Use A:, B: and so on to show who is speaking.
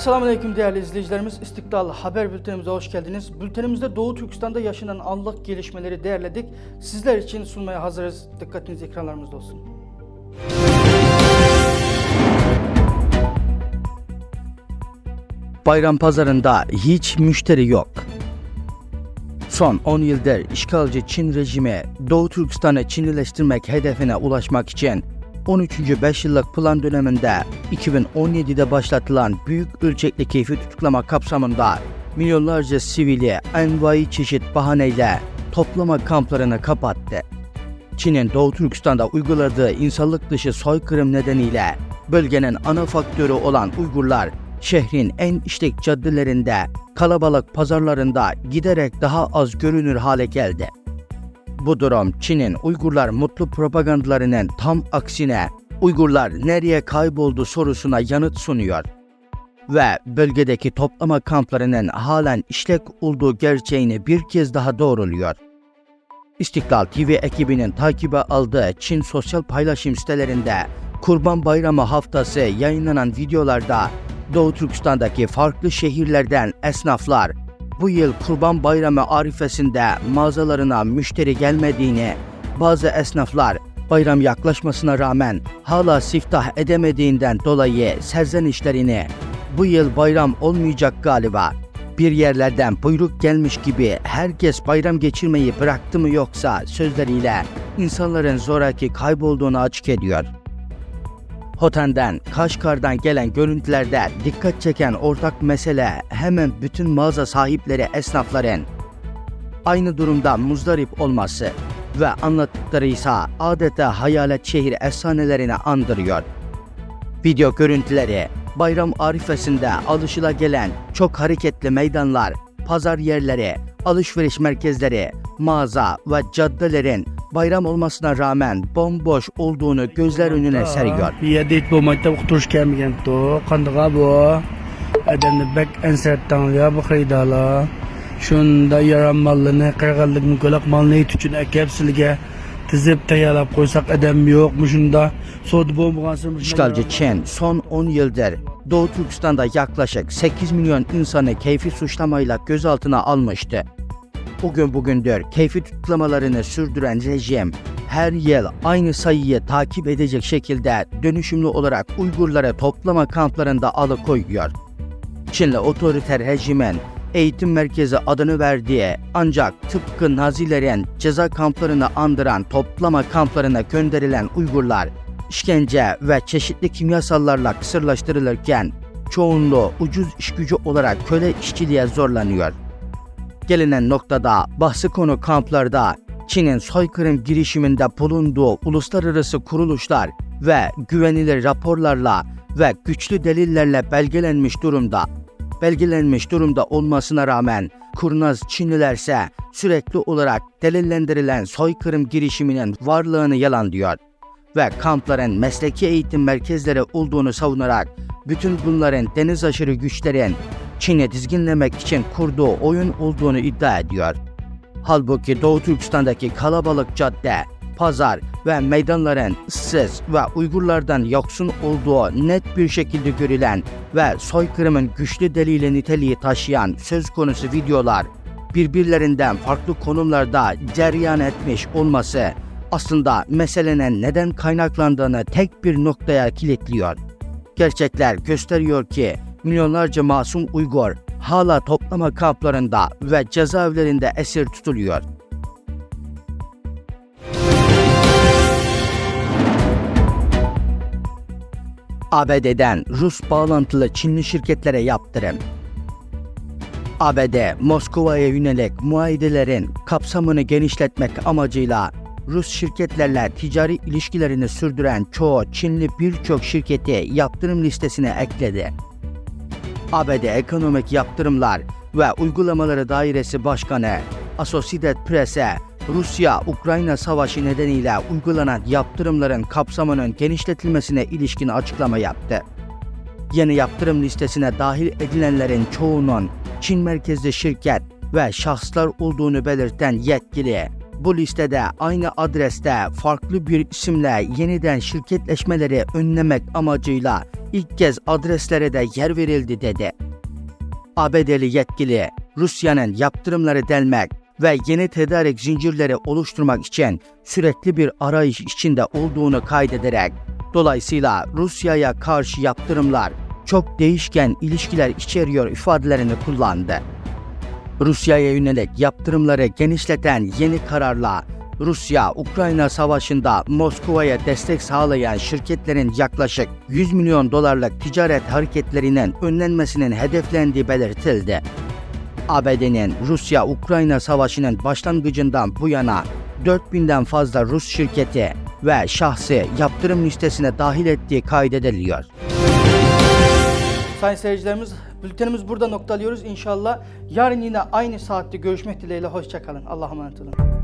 A: Selamünaleyküm değerli izleyicilerimiz. İstiklal Haber Bültenimize hoş geldiniz. Bültenimizde Doğu Türkistan'da yaşanan anlık gelişmeleri değerledik. Sizler için sunmaya hazırız. Dikkatiniz ekranlarımızda olsun. Bayram pazarında hiç müşteri yok. Son 10 yıldır işgalci Çin rejimi Doğu Türkistan'ı Çinileştirmek hedefine ulaşmak için 13. 5 yıllık plan döneminde 2017'de başlatılan büyük ölçekli keyfi tutuklama kapsamında milyonlarca sivili envai çeşit bahaneyle toplama kamplarını kapattı. Çin'in Doğu Türkistan'da uyguladığı insanlık dışı soykırım nedeniyle bölgenin ana faktörü olan Uygurlar şehrin en işlek caddelerinde, kalabalık pazarlarında giderek daha az görünür hale geldi. Bu durum Çin'in Uygurlar mutlu propagandalarının tam aksine Uygurlar nereye kayboldu sorusuna yanıt sunuyor. Ve bölgedeki toplama kamplarının halen işlek olduğu gerçeğini bir kez daha doğruluyor. İstiklal TV ekibinin takibe aldığı Çin sosyal paylaşım sitelerinde Kurban Bayramı haftası yayınlanan videolarda Doğu Türkistan'daki farklı şehirlerden esnaflar bu yıl Kurban Bayramı arifesinde mağazalarına müşteri gelmediğini, bazı esnaflar bayram yaklaşmasına rağmen hala siftah edemediğinden dolayı serzenişlerini bu yıl bayram olmayacak galiba. Bir yerlerden buyruk gelmiş gibi herkes bayram geçirmeyi bıraktı mı yoksa sözleriyle insanların zoraki kaybolduğunu açık ediyor. Hoten'den, Kaşgar'dan gelen görüntülerde dikkat çeken ortak mesele hemen bütün mağaza sahipleri esnafların aynı durumda muzdarip olması ve anlattıkları ise adeta hayalet şehir efsanelerini andırıyor. Video görüntüleri bayram arifesinde alışılagelen çok hareketli meydanlar, pazar yerleri, alışveriş merkezleri, mağaza ve caddelerin bayram olmasına rağmen bomboş olduğunu gözler önüne seriyor.
B: Yerda bo'lmaydi uqtirish kelmagan to qandaqa bu adamni bek ansatdan ya bu yaram mollarni qirg'inlikni ko'laq molni it uchun akab sizga tizib tayyorlab qo'ysak adam yo'qmi shunda bo'lmagansin
A: Çin son 10 yıldır Doğu Türkistan'da yaklaşık 8 milyon insanı keyfi suçlamayla gözaltına almıştı. Bugün bugündür keyfi tutuklamalarını sürdüren rejim her yıl aynı sayıyı takip edecek şekilde dönüşümlü olarak Uygurları toplama kamplarında alıkoyuyor. Çinli otoriter rejimin eğitim merkezi adını verdiği ancak tıpkı Nazilerin ceza kamplarını andıran toplama kamplarına gönderilen Uygurlar işkence ve çeşitli kimyasallarla kısırlaştırılırken çoğunluğu ucuz iş gücü olarak köle işçiliğe zorlanıyor. Gelinen noktada bahsi konu kamplarda Çin'in soykırım girişiminde bulunduğu uluslararası kuruluşlar ve güvenilir raporlarla ve güçlü delillerle belgelenmiş durumda. Belgelenmiş durumda olmasına rağmen kurnaz Çinlilerse sürekli olarak delillendirilen soykırım girişiminin varlığını yalan diyor ve kampların mesleki eğitim merkezleri olduğunu savunarak bütün bunların deniz aşırı güçlerin Çin'i dizginlemek için kurduğu oyun olduğunu iddia ediyor. Halbuki Doğu Türkistan'daki kalabalık cadde, pazar ve meydanların ıssız ve Uygurlardan yoksun olduğu net bir şekilde görülen ve soykırımın güçlü delili niteliği taşıyan söz konusu videolar birbirlerinden farklı konumlarda cereyan etmiş olması aslında meselenin neden kaynaklandığını tek bir noktaya kilitliyor. Gerçekler gösteriyor ki milyonlarca masum Uygur hala toplama kamplarında ve cezaevlerinde esir tutuluyor. ABD'den Rus bağlantılı Çinli şirketlere yaptırım. ABD, Moskova'ya yönelik muayidelerin kapsamını genişletmek amacıyla Rus şirketlerle ticari ilişkilerini sürdüren çoğu Çinli birçok şirketi yaptırım listesine ekledi. ABD Ekonomik Yaptırımlar ve Uygulamaları Dairesi Başkanı Associated Press'e Rusya-Ukrayna savaşı nedeniyle uygulanan yaptırımların kapsamının genişletilmesine ilişkin açıklama yaptı. Yeni yaptırım listesine dahil edilenlerin çoğunun Çin merkezli şirket ve şahıslar olduğunu belirten yetkili, bu listede aynı adreste farklı bir isimle yeniden şirketleşmeleri önlemek amacıyla ilk kez adreslere de yer verildi dedi. ABD'li yetkili Rusya'nın yaptırımları delmek ve yeni tedarik zincirleri oluşturmak için sürekli bir arayış içinde olduğunu kaydederek dolayısıyla Rusya'ya karşı yaptırımlar çok değişken ilişkiler içeriyor ifadelerini kullandı. Rusya'ya yönelik yaptırımları genişleten yeni kararla Rusya-Ukrayna savaşında Moskova'ya destek sağlayan şirketlerin yaklaşık 100 milyon dolarlık ticaret hareketlerinin önlenmesinin hedeflendiği belirtildi. ABD'nin Rusya-Ukrayna savaşının başlangıcından bu yana 4000'den fazla Rus şirketi ve şahsı yaptırım listesine dahil ettiği kaydediliyor. Sayın seyircilerimiz, bültenimiz burada noktalıyoruz. İnşallah yarın yine aynı saatte görüşmek dileğiyle. Hoşçakalın. Allah'a emanet olun.